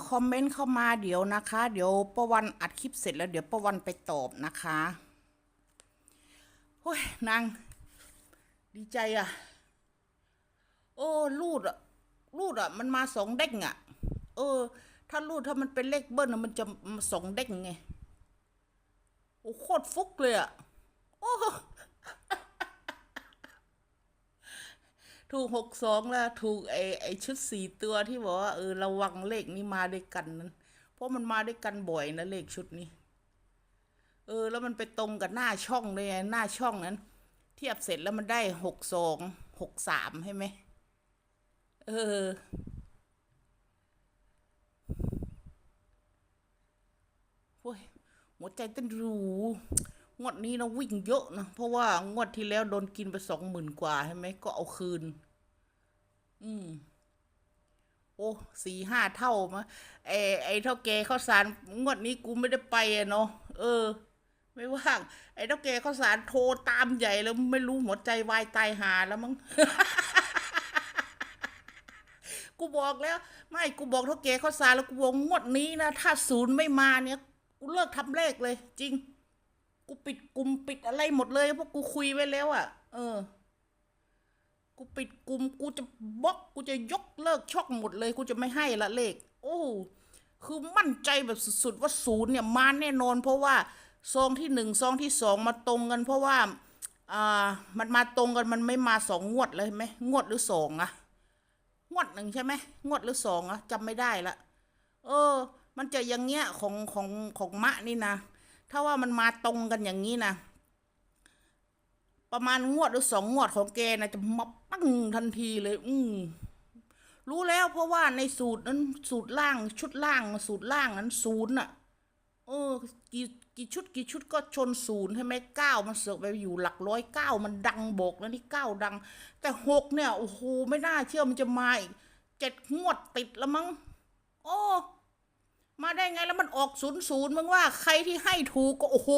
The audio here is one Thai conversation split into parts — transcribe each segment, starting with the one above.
ๆคอมเมนต์เข้ามาเดี๋ยวนะคะ เดี๋ยวประวันอัดคลิปเสร็จแล้วเดี๋ยวประวันไปตอบนะคะโอ้ยนางดีใจอะ โอ้รูดอะรูดอะมันมาสองเด้งอะเออ ถ้ารูดถ้ามันเป็นเลขเบิ้ลน่ะมันจะมาสองเด้งไง โอ้โคตรฟุกเลยอะโอ้ ถูกหกสองแล้วถูกไอไอชุดสี่ตัวที่บอกว่าเออระวังเลขนี้มาด้วยกันนั้นเพราะมันมาด้วยกันบ่อยนะเลขชุดนี้ เออ แล้วมันไปตรงกับหน้าช่องเลยไงหน้าช่องนั้น เทียบเสร็จแล้วมันได้หกสองหกสามใช่ไหมเออ โอ้ยหัวใจเต้นรู งวดนี้นะวิ่งเยอะนะ เพราะว่างวดที่แล้วโดนกินไปสองหมื่นกว่าใช่ไหมก็เอาคืน อืม โอ้สี่ห้าเท่ามะไอไอเท่าแกข้าวสาร งวดนี้กูไม่ได้ไปอะเนาะเออ ไม่ว่าง ไอเท่าแกข้าวสารโทรตามใหญ่แล้วไม่รู้หัวใจวายตายหาแล้วมั้งกูบอกแล้ว ไม่กูบอกเท่าแกข้าวสารแล้วกูบอกงวดนี้นะถ้าศูนย์ไม่มาเนี่ยกูเลิกทำเลขเลย จริง กูปิดกลุ่มปิดอะไรหมดเลยเพราะกูคุยไว้แล้วอะ่ะ เออ กูปิดกลุ่มกูจะบล็อกกูจะยกเลิกช่องหมดเลย กูจะไม่ให้ละเลข โอ้คือมั่นใจแบบสุดๆว่าศูนย์เนี่ยมาแน่นอน เพราะว่าซองที่หนึ่งซองที่สองมาตรงกันเพราะว่าอ่ามันมาตรงกันมันไม่มาสองงวดเลยไหมงวดหรือสองอะงวดหนึ่งใช่ไหมงวดหรือสองอะจำไม่ได้ละเออ มันจะอย่างเงี้ยของของของมะนี่นะ ถ้าว่ามันมาตรงกันอย่างนี้นะประมาณงวดหรือสองงวดของแกนะจะมาปั้งทันทีเลย อืมรู้แล้วเพราะว่าในสูตรนั้นสูตรล่างชุดล่างสูตรล่างนั้นศูนย์อะเออกี่กี่ชุดกี่ชุดก็ชนศูนย์ใช่ไหมเก้ามันเสือกไปอยู่หลักร้อยเก้ามันดังโบกแล้วนี่เก้าดัง แต่หกเนี่ยโอ้โหไม่น่าเชื่อมันจะมาอีกเจ็ดงวดติดแล้วมั้ง โอ้ มาได้ไงแล้วมันออกศูนย์ศูนย์มึงว่าใครที่ให้ถูกก็โอ้โห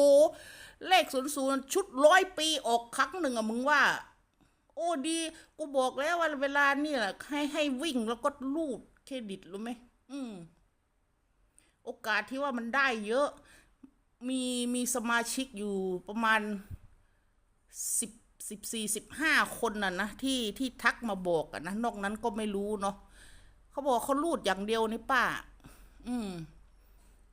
เลขศูนย์ศูนย์ชุดร้อยปีออกครั้งหนึ่งอะมึงว่า โอ้ดี กูบอกแล้วว่าเวลานี่แหละให้ให้วิ่งแล้วก็รูดเครดิตรู้ไหมอืม โอกาสที่ว่ามันได้เยอะ มีมีสมาชิกอยู่ประมาณสิบสิบสี่สิบห้าคนน่ะนะที่ที่ทักมาบอกอะนะนอกนั้นก็ไม่รู้เนาะเขาบอกเขารูดอย่างเดียวนี่ป้า อืม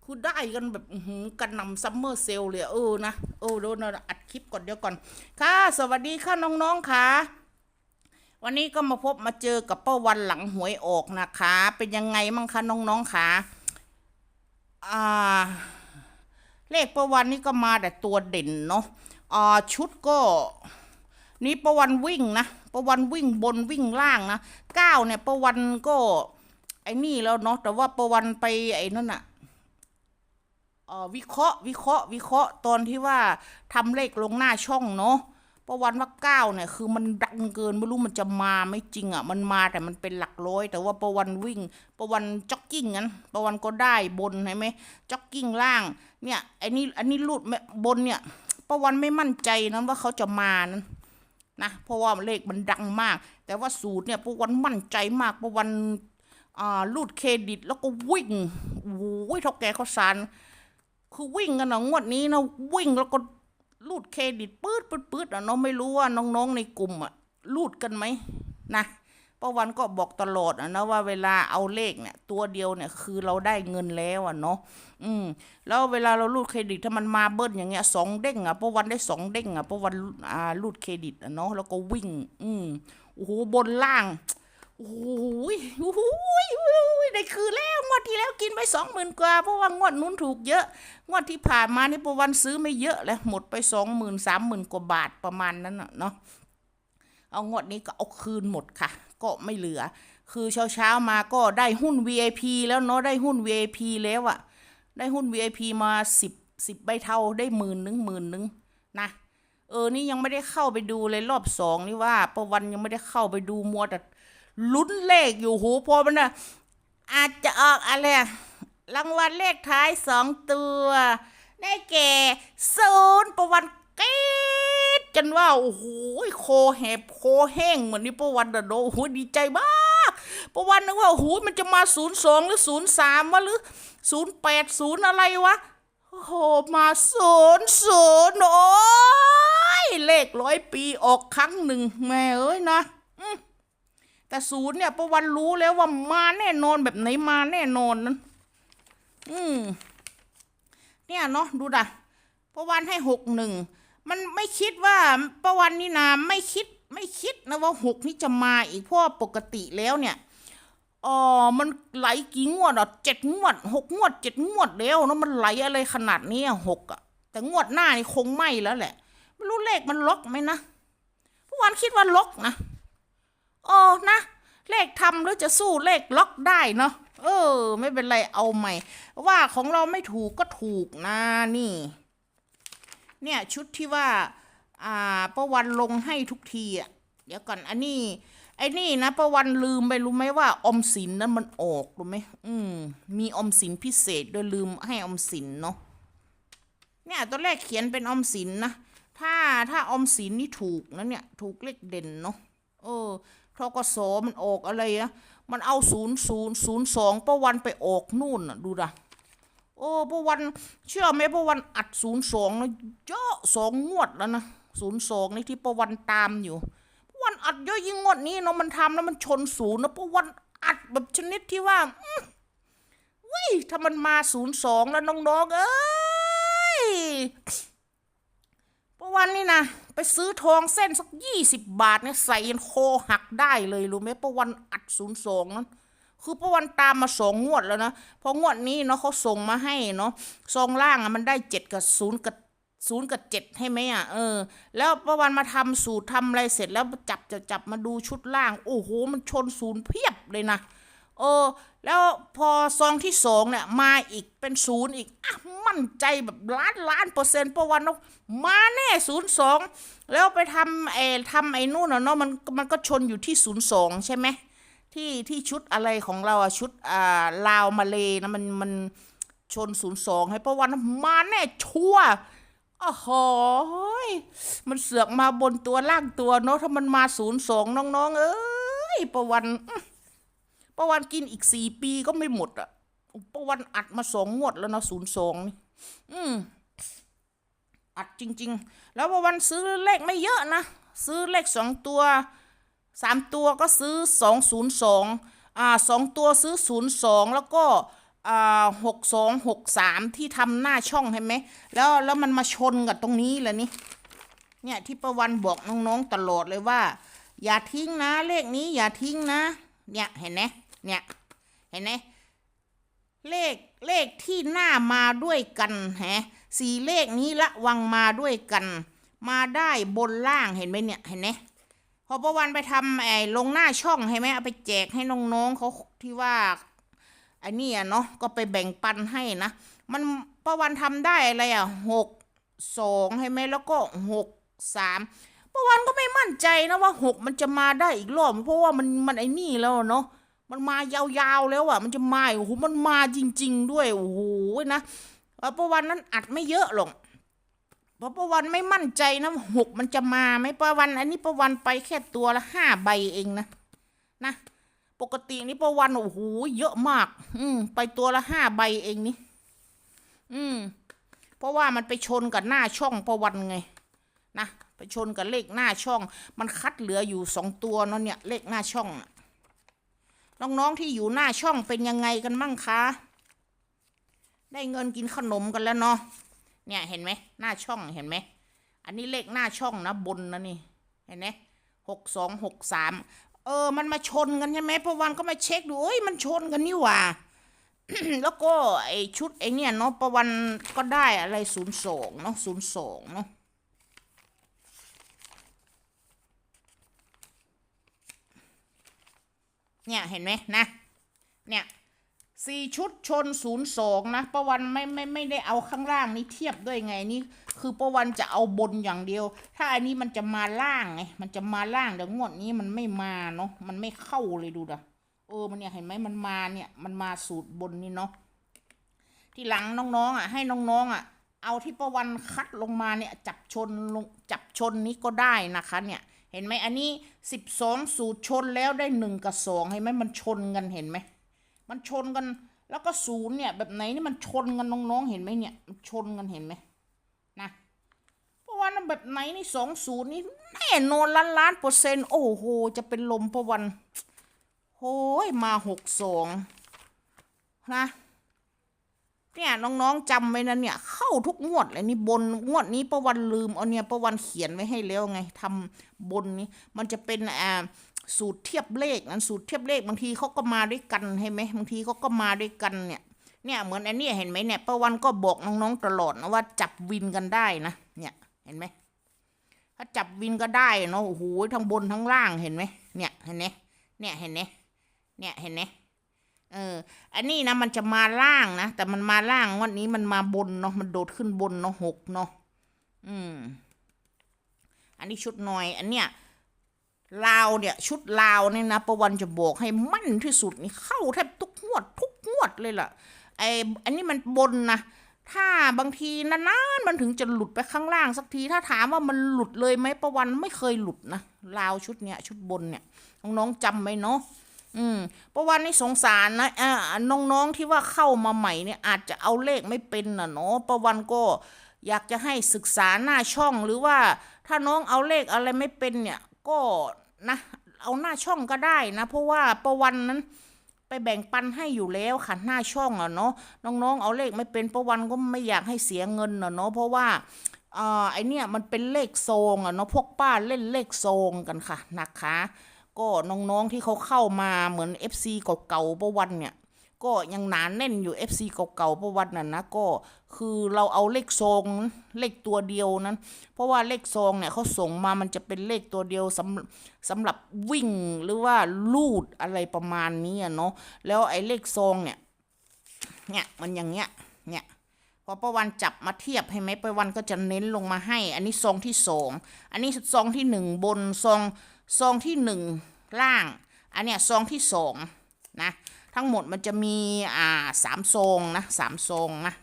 คือได้กันแบบหืกันนำซัมเมอร์เซลเลยอะเออนะเออโดนอัดคลิปก่อนเดี๋ยวก่อน ค่ะ สวัสดีค่ะน้องๆค่ะ วันนี้ก็มาพบมาเจอกับป้าวันหลังหวยออกนะคะ เป็นยังไงมั่งคะน้องๆค่ะอ่าเลขประวันนี่ก็มาแต่ตัวเด่นเนาะอ่าชุดก็นี่ประวันวิ่งนะประวันวิ่งบนวิ่งล่างนะเก้าเนี่ยประวันก็ ไอ้นี่แล้วเนาะแต่ว่าประวันไปไอ้นั่นอะวิเคราะห์วิเคราะห์วิเคราะห์ตอนที่ว่าทำเลขลงหน้าช่องเนาะประวันว่าเก้าเนี่ยคือมันดังเกินไม่รู้มันจะมาไม่จริงอะ่ะ มันมาแต่มันเป็นหลักร้อย แต่ว่าประวันวิ่งประวันจ็อกกิ้งนั้นประวันก็ได้บนใช่ไหมจ็อกกิ้งล่างเนี่ยไอ้นี่อันนี้รูดบนเนี่ยประวันไม่มั่นใจนะว่าเขาจะมานั้นนะเพราะว่าเลขมันดังมาก แต่ว่าสูตรเนี่ยประวันมั่นใจมากประวัน รูดเครดิตแล้วก็วิ่งโอ้ยเท่าแกเขาสารคือวิ่งกันนะงวดนี้นะวิ่งแล้วก็รูดเครดิตปื๊ดปื๊ดปื๊ดอะเนาะไม่รู้ว่าน้องๆในกลุ่มอะรูดกันไหมนะป้าวันก็บอกตลอดอะนะว่าเวลาเอาเลขเนี่ย ตัวเดียวเนี่ยคือเราได้เงินแล้วอะเนาะอืม แล้วเวลาเรารูดเครดิตถ้ามันมาเบิ้ลอย่างเงี้ยสองเด้งอะป้าวันได้สองเด้งอะป้าวันอ่ารูดเครดิตอะเนาะแล้วก็วิ่ง อืมโอ้โหบนล่าง โอ้ยโอ้ยโอ้ยได้คือแล้วงวดที่แล้วกินไปสองหมื่นกว่า เพราะว่างวดนู้นถูกเยอะ งวดที่ผ่านมานี่ประวันซื้อไม่เยอะเลยหมดไปสองหมื่นสามหมื่นกว่าบาทประมาณนั้นเนาะเอางวดนี้ก็เอาคืนหมดค่ะ ก็ไม่เหลือ คือเช้าเช้ามาก็ได้หุ้น VIP แล้วเนาะได้หุ้น VIP แล้วอะได้หุ้น VIP มาสิบสิบใบเท่าได้หมื่นหนึ่งหมื่นหนึ่งนะเออนี่ยังไม่ได้เข้าไปดูเลยรอบสองนี่ว่าประวันยังไม่ได้เข้าไปดูมัวแต่ ลุ้นเลขอยู่หูพอมันนะอาจจะออกอะไรรางวัลเลขท้ายสองตัว ได้แก่ศูนย์ประวันกรีดจนว่า โอ้โหโคแหบโคแห้งเหมือนนี่ประวันเดอโดโอ้โหดีใจมากประวันนึกว่าโอ้โหมันจะมาศูนย์สองหรือศูนย์สามวะหรือศูนย์แปดศูนย์อะไรวะโอ้โหมาศูนย์ศูนย์โอ้ยเลขร้อยปีออกครั้งหนึ่งแม่เอ้ยนะ แต่ศูนย์เนี่ยประวันรู้แล้วว่ามาแน่นอนแบบไหนมาแน่นอนนั้น อืม เนี่ยเนาะดูด่ะประวันให้หกหนึ่งมันไม่คิดว่าประวันนี่นาไม่คิดไม่คิดนะว่าหกนี่จะมาอีกเพราะปกติแล้วเนี่ยอ๋อมันไหลกี่งวดอะเจ็ดงวดหกงวดเจ็ดงวดแล้วเนาะมันไหลอะไรขนาดนี้อะหกอะ แต่งวดหน้านี่คงไม่แล้วแหละ ไม่รู้เลขมันล็อกไหมนะประวันคิดว่าล็อกนะ เออนะ เลขทำแล้วจะสู้เลขล็อกได้เนาะเออ ไม่เป็นไรเอาใหม่ ว่าของเราไม่ถูกก็ถูกนะนี่ เนี่ยชุดที่ว่า อ่าประวันลงให้ทุกทีอะเดี๋ยวก่อนอันนี้ไอ้นี่นะประวันลืมไปรู้ไหมว่าอมสินนั้นมันออกรู้ไหมอืมมีอมสินพิเศษโดยลืมให้ออมสินเนาะเนี่ยตัวแรกเขียนเป็นอมสินนะถ้าถ้าออมสินนี่ถูกนะเนี่ย ถูกเลขเด่นเนาะเออ ทกสมันออกอะไรอะมันเอาศูนย์ศูนย์ศูนย์สองประวันไปออกนู่นน่ะดูนะโอ้ประวัน เชื่อไหมประวันอัดศูนย์สองนะเยอะสองงวดแล้วนะศูนย์สองนี่ที่ประวันตามอยู่ประวันอัดเยอะยิ่งงวดนี้เนาะมันทำแล้วมันชนศูนย์นะประวันอัดแบบชนิดที่ว่าอื้อวิถ้ามันมาศูนย์สองแล้วน้องๆเอ้ยประวันนี่นะ ไปซื้อทองเส้นสักยี่สิบบาทเนี่ยใส่ยันคอหักได้เลยรู้ไหมประวันอัดศูนย์สองนั้นคือประวันตามมาสองงวดแล้วนะพองวดนี้เนาะเขาส่งมาให้เนาะซองล่างอะมันได้เจ็ดกับศูนย์กับศูนย์กับเจ็ดให้ไหมอะเออ แล้วประวันมาทำสูตรทำอะไรเสร็จแล้วจับจะจับมาดูชุดล่าง โอ้โห มันชนศูนย์เพียบเลยนะ เออแล้วพอซองที่สองเนี่ยมาอีกเป็นศูนย์อีกอะมั่นใจแบบล้านล้านเปอร์เซ็นต์ประวันว่ามาแน่ศูนย์สองแล้วไปทำไอ้ทำไอ้นู่นเนาะมันมันก็ชนอยู่ที่ศูนย์สองใช่ไหมที่ที่ชุดอะไรของเราอะชุดอ่าลาวมาเลนะมันมันชนศูนย์สองให้ประวันมาแน่ชัวโอ้โหยมันเสือกมาบนตัวล่างตัวเนาะถ้ามันมาศูนย์สองน้องๆเอ้ยประวันอื้อ ประวันกินอีกสี่ปีก็ไม่หมดอะประวันอัดมาสองงวดแล้วนะศูนย์สองนี่อืมอัดจริง ๆ แล้วประวันซื้อเลขไม่เยอะนะ ซื้อเลขสองตัวสามตัวก็ซื้อสองศูนย์สองอ่าสองตัวซื้อศูนย์สองแล้วก็อ่าหกสองหกสามที่ทำหน้าช่องเห็นไหมแล้วแล้วมันมาชนกับตรงนี้แหละนี่เนี่ยที่ประวันบอกน้องๆตลอดเลยว่า อย่าทิ้งนะเลขนี้อย่าทิ้งนะ เนี่ยเห็นไหม เนี่ย เห็นไหมเลขเลขที่หน้ามาด้วยกันแฮะสี่เลขนี้ละวังมาด้วยกัน มาได้บนล่างเห็นไหมเนี่ยเห็นไหมพอประวันไปทำไอ้ลงหน้าช่องเห็นไหมเอาไปแจกให้น้องๆเขาที่ว่าไอ้นี่อะเนาะก็ไปแบ่งปันให้นะ มันประวันทำได้อะไรอะหกสองเห็นไหมแล้วก็หกสามประวันก็ไม่มั่นใจนะว่าหกมันจะมาได้อีกรอบเพราะว่ามันมันไอ้นี่แล้วเนาะ มันมายาวๆแล้วอะ มันจะมาโอ้โหมันมาจริง ๆ ด้วยโอ้โหนะเอ่อประวันนั้นอัดไม่เยอะหรอกเพราะประวันไม่มั่นใจนะหกมันจะมาไหมประวัน อันนี้ประวันไปแค่ตัวละห้าใบเองนะนะปกตินี่ประวันโอ้โหเยอะมาก อืมไปตัวละห้าใบเองนี่อืมเพราะว่ามันไปชนกับหน้าช่องประวันไง นะไปชนกับเลขหน้าช่อง มันคัดเหลืออยู่สองตัวเนาะเนี่ย เลขหน้าช่องน่ะ น้องๆที่อยู่หน้าช่องเป็นยังไงกันมั่งคะ ได้เงินกินขนมกันแล้วเนาะ เนี่ยเห็นไหมหน้าช่องเห็นไหม อันนี้เลขหน้าช่องนะบนนะนี่ เห็นไหมหกสองหกสามเออ มันมาชนกันใช่ไหมพอวันก็มาเช็คดูเอ้ยมันชนกันนี่หว่า แล้วก็ไอชุดไอเนี่ยเนาะประวันก็ได้อะไรศูนย์สองเนาะศูนย์สองเนาะ เนี่ยเห็นไหมนะ เนี่ยสี่ชุดชนศูนย์สองนะประวันไม่ไม่ไม่ได้เอาข้างล่างนี้เทียบด้วยไงนี่คือประวันจะเอาบนอย่างเดียว ถ้าอันนี้มันจะมาล่างไงมันจะมาล่างแต่งวดนี้มันไม่มาเนาะมันไม่เข้าเลยดูดะเออมันเนี่ยเห็นไหมมันมาเนี่ยมันมาสูตรบนนี่เนาะที่หลังน้องๆอะให้น้องๆอะเอาที่ประวันคัดลงมาเนี่ยจับชนลงจับชนนี้ก็ได้นะคะ เนี่ย เห็นไหมอันนี้สิบสองสูตรชนแล้วได้หนึ่งกับสองเห็นไหมมันชนกันเห็นไหมมันชนกันแล้วก็ศูนย์เนี่ยแบบไหนนี่มันชนกันน้องๆเห็นไหมเนี่ยมันชนกันเห็นไหมนะเพราะว่าแบบไหนนี่สองศูนย์นี่แน่นอนล้านล้านเปอร์เซ็นต์โอ้โหจะเป็นลมประวันโอ้ยมาหกสองนะ เนี่ยน้องๆจำไว้นะเนี่ยเข้าทุกงวดเลยนี่บนงวดนี้ประวันลืมเอาเนี่ยประวันเขียนไว้ให้แล้วไงทำบนนี้ มันจะเป็นอ่าสูตรเทียบเลขนั้นสูตรเทียบเลขบางทีเขาก็มาด้วยกันใช่ไหมบางทีเขาก็มาด้วยกันเนี่ยเนี่ยเหมือนอันนี้เห็นไหมเนี่ยประวันก็บอกน้องๆตลอดนะว่าจับวินกันได้นะเนี่ยเห็นไหมถ้าจับวินก็ได้เนาะโอ้โหทั้งบนทั้งล่างเห็นไหมเนี่ยเห็นไหมเนี่ยเห็นไหมเนี่ยเห็นไหม เออ อันนี้นะมันจะมาล่างนะ แต่มันมาล่างวันนี้มันมาบนเนาะ มันโดดขึ้นบนเนาะหกเนาะ อืม อันนี้ชุดหน่อย อันเนี้ยลาวเนี่ยชุดลาวเนี่ยนะประวันจะบอกให้มั่นที่สุดนี่เข้าแทบทุกงวด ทุกงวดเลยล่ะ ไออันนี้มันบนนะ ถ้าบางทีนานๆมันถึงจะหลุดไปข้างล่างสักทีถ้าถามว่ามันหลุดเลยไหมประวันไม่เคยหลุดนะลาวชุดเนี้ยชุดบนเนี่ยน้องๆจำไว้เนาะ อืมประวันนี่สงสารนะอ่าน้องๆที่ว่าเข้ามาใหม่เนี่ยอาจจะเอาเลขไม่เป็นน่ะเนาะประวันก็อยากจะให้ศึกษาหน้าช่องหรือว่าถ้าน้องเอาเลขอะไรไม่เป็นเนี่ย ก็นะเอาหน้าช่องก็ได้นะ เพราะว่าประวันนั้น ไปแบ่งปันให้อยู่แล้วค่ะหน้าช่องอะเนาะน้องๆ เอาเลขไม่เป็นประวันก็ไม่อยากให้เสียเงินอะเนาะเพราะว่าอ่าไอเนี่ยมันเป็นเลขโซงอะเนาะพวกป้าเล่นเลขโซงกันค่ะนะคะ ก็น้องๆที่เขาเข้ามาเหมือน FC เก่าๆประวันเนี่ย ก็ยังหนานแน่นอยู่ FC เก่าๆประวันน่ะนะก็คือเราเอาเลขซองเลขตัวเดียวนั้น เพราะว่าเลขซองเนี่ยเขาส่งมามันจะเป็นเลขตัวเดียวสำสำหรับวิ่งหรือว่าลูดอะไรประมาณนี้เนาะแล้วไอ้เลขซองเนี่ยเนี่ยมันอย่างเงี้ยเนี่ยพอประวันจับมาเทียบให้ไหมประวันก็จะเน้นลงมาให้ อันนี้ซองที่สองอันนี้ซองที่หนึ่งบนซอง ซองที่หนึ่งล่าง อันเนี้ยซองที่สองนะ ทั้งหมดมันจะมีอ่าสามซองนะสามซองนะ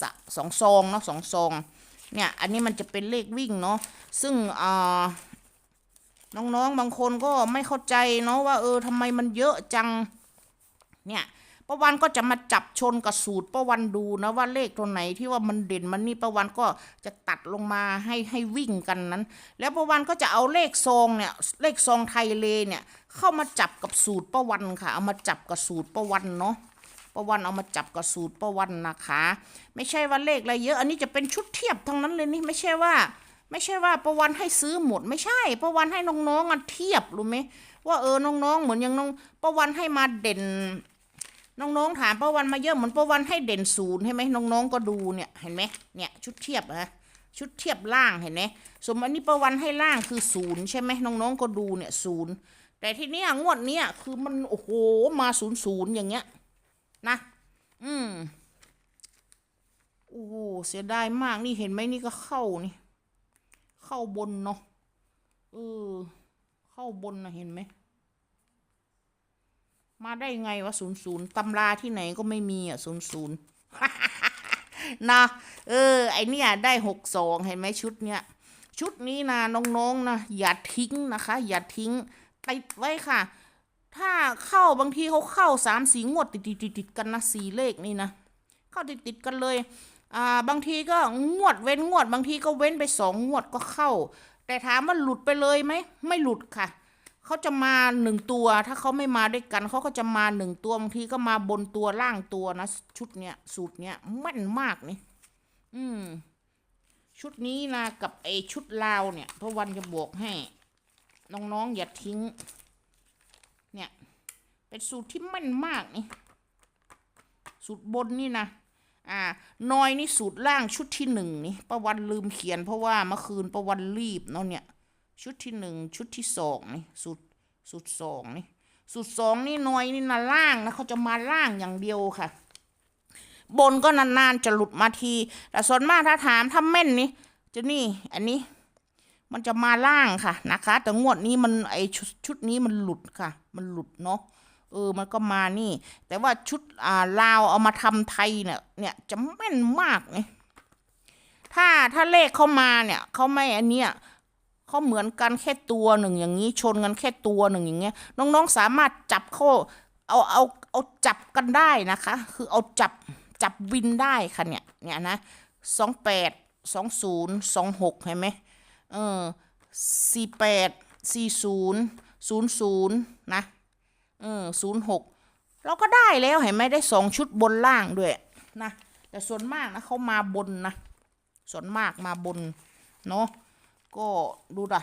สสองซองเนาะสองซองเนี่ยอันนี้มันจะเป็นเลขวิ่งเนาะซึ่งอ่าน้องๆบางคนก็ไม่เข้าใจเนาะว่าเออทำไมมันเยอะจังเนี่ย ประวันก็จะมาจับชนกับสูตรประวันดูนะว่าเลขตัวไหนที่ว่ามันเด่นมันนี่ประวันก็จะตัดลงมาให้ให้วิ่งกันนั้น แล้วประวันก็จะเอาเลขซองเนี่ยเลขซองไทยเลเนี่ยเข้ามาจับกับสูตรประวันค่ะ เอามาจับกับสูตรประวันเนาะประวันเอามาจับกับสูตรประวันนะคะ ไม่ใช่ว่าเลขอะไรเยอะ อันนี้จะเป็นชุดเทียบทั้งนั้นเลยนี่ไม่ใช่ว่าไม่ใช่ว่าประวันให้ซื้อหมดไม่ใช่ประวันให้น้องๆอะเทียบรู้ไหมว่าเออน้องๆ เหมือนอย่างน้องประวันให้มาเด่น น้องๆถามประวันมาเยอะเหมือนประวันให้เด่นศูนย์ใช่ไหมน้องๆก็ดูเนี่ยเห็นไหมเนี่ยชุดเทียบนะชุดเทียบล่างเห็นไหมสมมตินนี้ประวันให้ล่างคือศูนย์ใช่ไหมน้องๆก็ดูเนี่ยศูนย์แต่ทีนี้งวดเนี้ยคือมันโอ้โหมาศูนย์ศูนย์อย่างเงี้ยนะ อืมโอ้โหเสียดายมากนี่เห็นไหมนี่ก็เข้านี่ เข้าบนเนาะเออเข้าบนนะเห็นไหม มาได้ไงวะศูนย์ศูนย์ตำราที่ไหนก็ไม่มีอะศูนย์ศูนย์นะเออ ไอเนี่ยได้หกสองเห็นไหมชุดเนี้ยชุดนี้นะน้องๆนะอย่าทิ้งนะคะ อย่าทิ้งติดไว้ค่ะ ถ้าเข้าบางทีเขาเข้าสามสีงวดติดติดติดติดกันนะสีเลขนี่นะเข้าติดติดกันเลยอ่าบางทีก็งวดเว้นงวด บางทีก็เว้นไปสองงวดก็เข้า แต่ถามว่าหลุดไปเลยไหมไม่หลุดค่ะ เขาจะมาหนึ่งตัว ถ้าเขาไม่มาด้วยกันเขาก็จะมาหนึ่งตัวบางทีก็มาบนตัวล่างตัวนะชุดเนี้ยสูตรเนี้ยแม่นมากนี่ อืม ชุดนี้นะกับไอชุดลาวเนี่ยพระวันจะบอกให้ น้องๆอย่าทิ้ง เนี่ย เป็นสูตรที่แม่นมากนี่ สูตรบนนี่นะอ่าน้อยนี่สูตรล่างชุดที่หนึ่งนี่ประวันลืมเขียนเพราะว่าเมื่อคืนประวันรีบเนาะเนี่ย ชุดที่หนึ่งชุดที่สองนี่สูตรสูตรสองนี่สูตรสองนี่น้อยนี่นะล่างนะเขาจะมาล่างอย่างเดียวค่ะ บนก็นานๆจะหลุดมาที แต่ส่วนมากถ้าถามถ้าแม่นนี่จะนี่อันนี้ มันจะมาล่างค่ะนะคะ แต่งวดนี้มันไอชุดชุดนี้มันหลุดค่ะ มันหลุดเนาะเออมันก็มานี่ แต่ว่าชุดอ่าลาวเอามาทำไทยเนี่ยเนี่ยจะแม่นมากไงถ้าถ้าเลขเข้ามาเนี่ยเขาไม่อันเนี้ย เขาเหมือนกันแค่ตัวหนึ่งอย่างนี้ชนกันแค่ตัวหนึ่งอย่างเงี้ยน้องๆสามารถจับเข้าเอาเอาเอาจับกันได้นะคะ คือเอาจับจับวินได้ค่ะเนี่ยเนี่ยนะสองแปดสองศูนย์สองหกเห็นไหมเออสี่แปดสี่ศูนย์ศูนย์ศูนย์นะเออศูนย์หกเราก็ได้แล้วเห็นไหมได้สองชุดบนล่างด้วยนะแต่ส่วนมากนะเขามาบนนะส่วนมากมาบนเนาะ ก็ดูด่ะ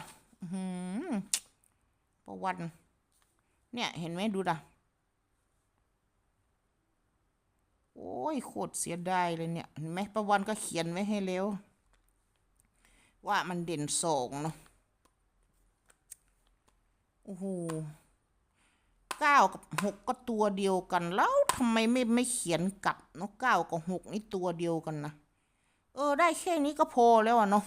ประวัน เนี่ย เห็นไหมดูด่ะ โอ้ยโคตรเสียดายเลยเนี่ย เห็นไหมประวันก็เขียนไว้ให้แล้ว ว่ามันเด่นสองเนาะ โอ้โหเก้ากับหกก็ตัวเดียวกัน แล้วทำไมไม่ไม่เขียนกลับเนาะเก้ากับหกนี่ตัวเดียวกันนะ เออ ได้แค่นี้ก็พอแล้วอะเนาะ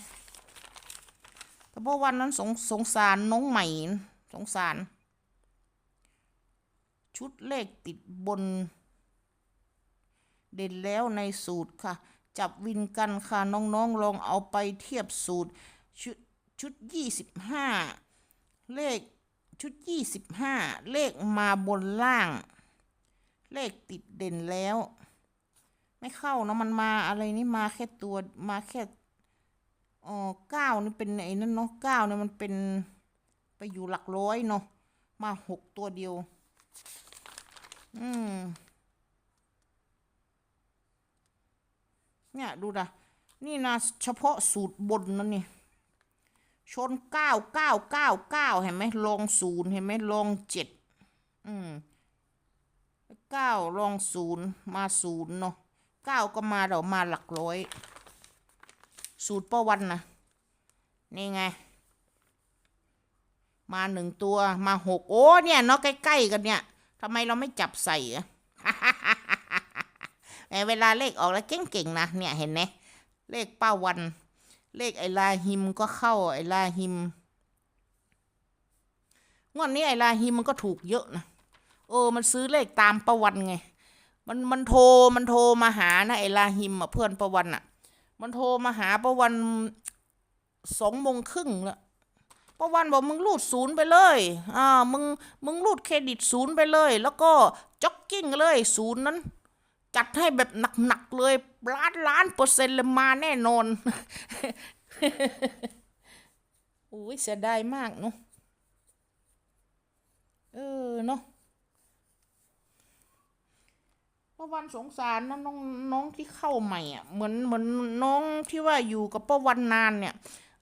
แต่พราะวันนั้นสงสงสารน้องใหม่ สงสาร ชุดเลขติดบน เด่นแล้วในสูตรค่ะ จับวินกันค่ะ น้องๆลองเอาไปเทียบสูตร ชุดชุดยี่สิบห้าเลขชุดยี่สิบห้าเลขมาบนล่าง เลขติดเด่นแล้ว ไม่เข้านะมันมาอะไรนี่มาแค่ตัวมาแค่ อ๋อเก้านี่เป็นไอ้นั่นเนาะเก้าเนี่ยมันเป็นไปอยู่หลักร้อยเนาะมาหกตัวเดียว อืม เนี่ยดูนะนี่นะเฉพาะสูตรบนนั่นนี่ชนเก้าเก้าเก้าเก้าเห็นไหมลองศูนย์เห็นไหมลองเจ็ดอืมเก้าลองศูนย์มาศูนย์เนาะเก้าก็มาเดี๋ยวมาหลักร้อย สูตรประวันนะนี่ไง มาหนึ่งตัวมาหกโอ้เนี่ยเนาะใกล้ๆกันเนี่ยทำไมเราไม่จับใส่อะแหมเวลาเลขออกแล้วเก่งๆนะเนี่ยเห็นไหมเลขป้าวัน เลขไอลาฮิมก็เข้าไอลาฮิมงวดนี้ไอลาฮิมมันก็ถูกเยอะนะเออ มันซื้อเลขตามป้าวันไง มันมันโทรมันโทรมาหานะไอลาฮิมอะเพื่อนป้าวันอะ มันโทรมาหาป้าวันสองโมงครึ่งแล้วป้าวันบอกมึงรูดศูนย์ไปเลย อ่า มึง มึงรูดเครดิตศูนย์ไปเลย แล้วก็จ็อกกิ้งเลยศูนย์นั้น จัดให้แบบหนักๆเลยล้านล้านเปอร์เซ็นต์เลยมาแน่นอน อุ้ยเสียดายมากเนาะ เออเนาะ ป้าวันสงสารนะน้องน้องที่เข้าใหม่อะเหมือนเหมือนน้องที่ว่าอยู่กับป้าวันนานเนี่ย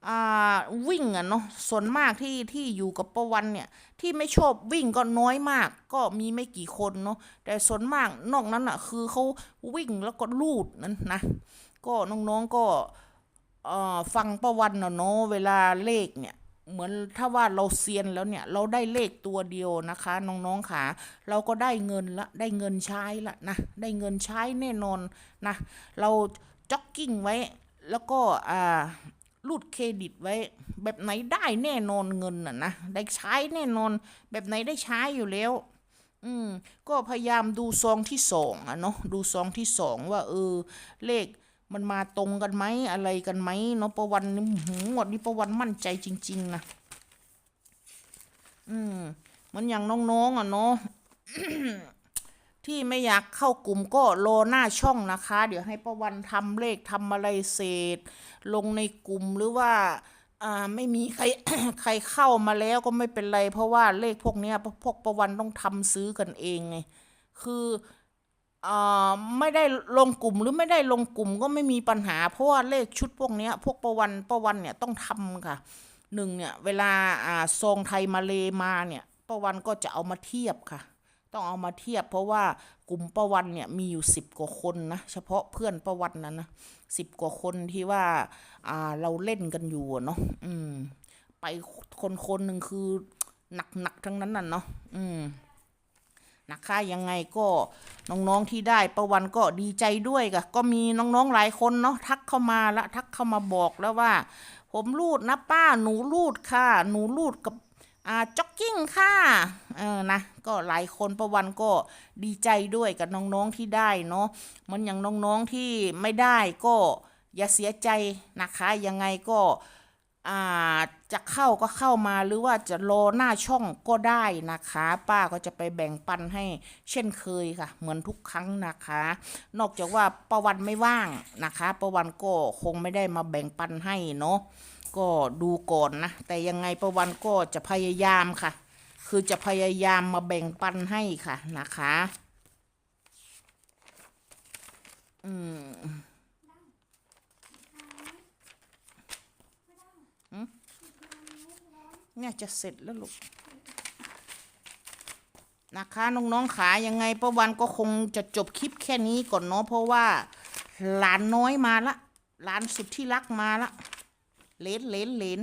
อ่าวิ่งอะเนาะส่วนมากที่ที่อยู่กับป้าวันเนี่ยที่ไม่ชอบวิ่งก็น้อยมาก ก็มีไม่กี่คนเนาะแต่ส่วนมากนอกนั้นอะคือเขาวิ่งแล้วก็ลูดนั้นนะก็น้องๆก็เอ่อฟังป้าวันเนาะเวลาเลขเนี่ย เหมือนถ้าว่าเราเซียนแล้วเนี่ย เราได้เลขตัวเดียวนะคะ น้องๆขาเราก็ได้เงินละได้เงินใช้ละนะได้เงินใช้แน่นอนนะเราจ็อกกิ้งไว้แล้วก็อ่ารูดเครดิตไว้ แบบไหนได้แน่นอนเงินน่ะนะได้ใช้แน่นอน แบบไหนได้ใช้อยู่แล้ว อืม ก็พยายามดูซองที่สองอะเนาะดูซองที่สองว่าเออเลข มันมาตรงกันไหมอะไรกันไหมเนาะประวันนี่หมดนี้ประวันมั่นใจจริง ๆ นะ อืมเหมันอย่างน้องๆอะเนาะที่ไม่อยากเข้ากลุ่มก็รอหน้าช่องนะคะ เดี๋ยวให้ประวันทำเลขทำอะไรเสร็จลงในกลุ่มหรือว่าอ่าไม่มีใครใครเข้ามาแล้วก็ไม่เป็นไร เพราะว่าเลขพวกเนี้ยพวกประวันต้องทำซื้อกันเองไงคือ ไม่ได้ลงกลุ่มหรือไม่ได้ลงกลุ่มก็ไม่มีปัญหา เพราะว่าเลขชุดพวกนี้พวกประวันประวันเนี่ยต้องทำค่ะหนึ่งเนี่ยเวลาอ่าซองไทยมาเลมาเนี่ยประวันก็จะเอามาเทียบค่ะ ต้องเอามาเทียบ เพราะว่ากลุ่มประวันเนี่ยมีอยู่สิบกว่าคนนะเฉพาะเพื่อนประวันนั้นนะสิบกว่าคนที่ว่าอ่าเราเล่นกันอยู่เนาะอืม ไปคนคนหนึ่งคือหนักหนักๆทั้งนั้นน่ะเนาะอืม นะคะยังไงก็น้องๆที่ได้ประวันก็ดีใจด้วยกะก็มีน้องๆหลายคนเนาะทักเข้ามาละทักเข้ามาบอกแล้วว่า ผมรูดนะป้าหนูรูดค่ะ หนูรูดกับอ่าจ็อกกิ้งค่ะเออนะก็หลายคนประวันก็ดีใจด้วยกับน้องๆที่ได้เนาะมันอย่างน้องๆที่ไม่ได้ก็อย่าเสียใจนะคะยังไงก็ จะเข้าก็เข้ามาหรือว่าจะรอหน้าช่องก็ได้นะคะ ป้าก็จะไปแบ่งปันให้เช่นเคยค่ะ เหมือนทุกครั้งนะคะ นอกจากว่าประวันไม่ว่างนะคะประวันก็คงไม่ได้มาแบ่งปันให้เนาะก็ดูก่อนนะ แต่ยังไงประวันก็จะพยายามค่ะ คือจะพยายามมาแบ่งปันให้ค่ะนะคะ อืม เนี่ยจะเสร็จแล้วลูกนะคะน้องๆขายังไงประวันก็คงจะจบคลิปแค่นี้ก่อนเนาะเพราะว่าหลานน้อยมาละหลานสุดที่รักมาละเลนเลนเลน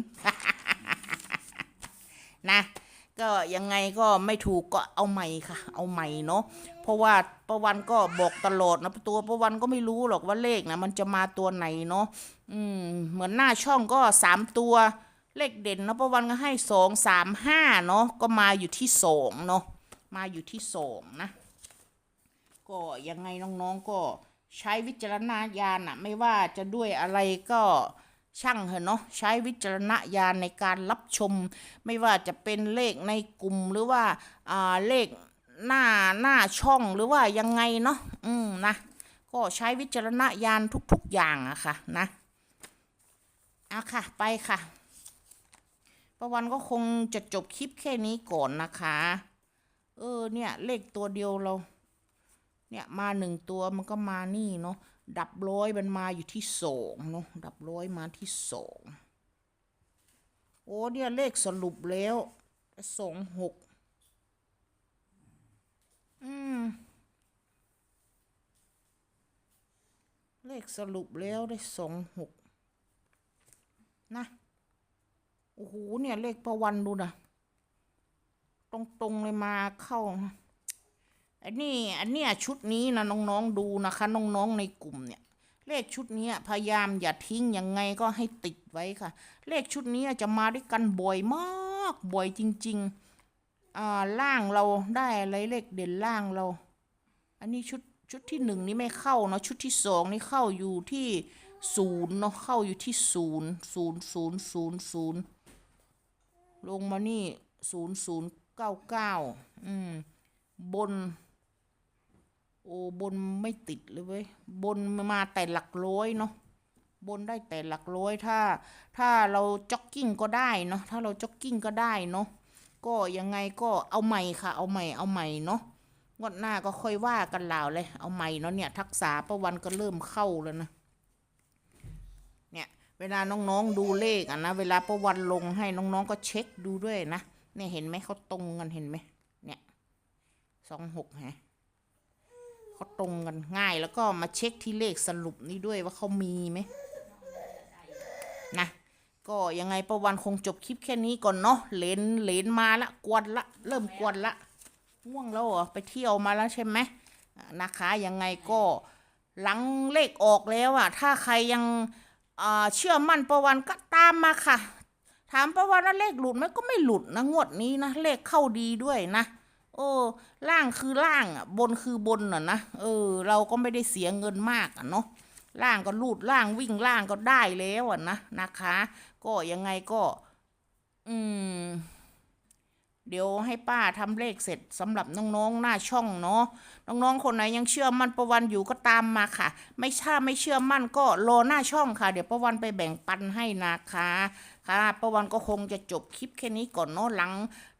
นะก็ยังไงก็ไม่ถูกก็เอาใหม่ค่ะ เอาใหม่เนาะเพราะว่าประวันก็บอกตลอดนะตัวประวันก็ไม่รู้หรอกว่าเลขนะมันจะมาตัวไหนเนาะอืมเหมือนหน้าช่องก็สามตัว เลขเด่นเนาะประวันก็ให้สองสามห้าเนาะก็มาอยู่ที่สองเนาะมาอยู่ที่สองนะ ก็ยังไงน้องๆก็ใช้วิจารณญาณอะไม่ว่าจะด้วยอะไรก็ช่างเถอะเนาะใช้วิจารณญาณในการรับชม ไม่ว่าจะเป็นเลขในกลุ่มหรือว่าอ่าเลขหน้าหน้าช่องหรือว่ายังไงเนาะอืมนะก็ใช้วิจารณญาณทุกๆอย่างอะค่ะนะเอาค่ะ ไปค่ะ ประวันก็คงจะจบคลิปแค่นี้ก่อนนะคะ เออเนี่ย เลขตัวเดียวเรา เนี่ยมาหนึ่งตัวมันก็มานี่เนาะดับร้อยมันมาอยู่ที่สองเนาะดับร้อยมาที่สองโอ้เนี่ยเลขสรุปแล้วสองหกอืมเลขสรุปแล้วได้สองหกนะ โอ้โหเนี่ยเลขประวันดูนะตรงๆเลยมาเข้าอันนี้อันเนี้ยชุดนี้นะน้องๆดูนะคะ น้องๆในกลุ่มเนี่ย เลขชุดนี้พยายามอย่าทิ้งยังไงก็ให้ติดไว้ค่ะ เลขชุดนี้จะมาด้วยกันบ่อยมากบ่อยจริงๆอ่าล่างเราได้อะไรเลขเด่นล่างเรา อันนี้ชุดชุดที่หนึ่งนี่ไม่เข้าเนาะชุดที่สองนี่เข้าอยู่ที่ศูนย์เนาะเข้าอยู่ที่ศูนย์ศูนย์ศูนย์ศูนย์ศูนย์ ลงมานี่ศูนย์ศูนย์เก้าเก้าอืม บน โอ้บนไม่ติดเลยเว้ย บนมาแต่หลักร้อยเนาะ บนได้แต่หลักร้อยถ้า ถ้าเราจ็อกกิ้งก็ได้เนาะ ถ้าเราจ็อกกิ้งก็ได้เนาะ ก็ยังไงก็เอาใหม่ค่ะ เอาใหม่ เอาใหม่เนาะงวดหน้าก็ค่อยว่ากันลาวเลย เอาใหม่เนาะเนี่ย ทักษะประวันก็เริ่มเข้าแล้วนะ เวลาน้องๆดูเลขอะนะ เวลาประวันลงให้น้องๆก็เช็คดูด้วยนะเนี่ยเห็นไหมเขาตรงกันเห็นไหมเนี่ยสองหกฮะเขาตรงกันง่ายแล้วก็มาเช็คที่เลขสรุปนี้ด้วยว่าเขามีไหมนะก็ยังไงประวันคงจบคลิปแค่นี้ก่อนเนาะเลนเลนมาละกวนละเริ่มกวนละง่วงแล้วเหรอไปเที่ยวมาแล้วใช่ไหมนะคะยังไงก็หลังเลขออกแล้วอะถ้าใครยัง เชื่อมั่นประวันก็ตามมาค่ะ ถามประวันว่าเลขหลุดไหมก็ไม่หลุดนะงวดนี้นะเลขเข้าดีด้วยนะโอ้ล่างคือล่างอะบนคือบนอะนะเออ เราก็ไม่ได้เสียเงินมากอะเนาะล่างก็ลูดล่างวิ่งล่างก็ได้แล้วอะนะนะคะ ก็ยังไงก็ อืม เดี๋ยวให้ป้าทำเลขเสร็จสำหรับน้องๆหน้าช่องเนาะน้องๆคนไหนยังเชื่อมั่นประวันอยู่ก็ตามมาค่ะ ไม่ถ้าไม่เชื่อมั่นก็รอหน้าช่องค่ะ เดี๋ยวประวันไปแบ่งปันให้นะคะค่ะประวันก็คงจะจบคลิปแค่นี้ก่อนเนาะหลัง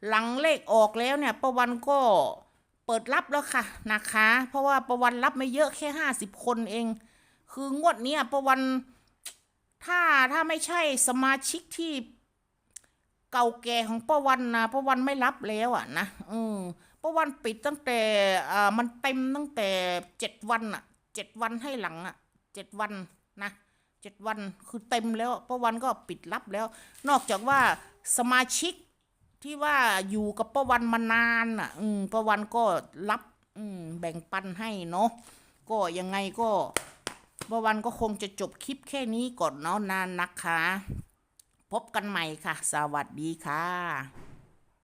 หลังเลขออกแล้วเนี่ยประวันก็เปิดรับแล้วค่ะนะคะ เพราะว่าประวันรับไม่เยอะแค่ห้าสิบคนเอง คืองวดเนี้ยประวันถ้าถ้าไม่ใช่สมาชิกที่ เก่าแก่ของป้าวันนะป้าวันไม่รับแล้วอะนะเออป้าวันปิดตั้งแต่อ่ามันเต็มตั้งแต่เจ็ดวันอะเจ็ดวันให้หลังอะเจ็ดวันนะเจ็ดวันคือเต็มแล้วป้าวันก็ปิดรับแล้ว นอกจากว่าสมาชิกที่ว่าอยู่กับป้าวันมานานอะ อืมป้าวันก็รับ อืม แบ่งปันให้เนาะก็ยังไงก็ป้าวันก็คงจะจบคลิปแค่นี้ก่อนเนาะนานนะคะ พบกันใหม่ค่ะ สวัสดีค่ะ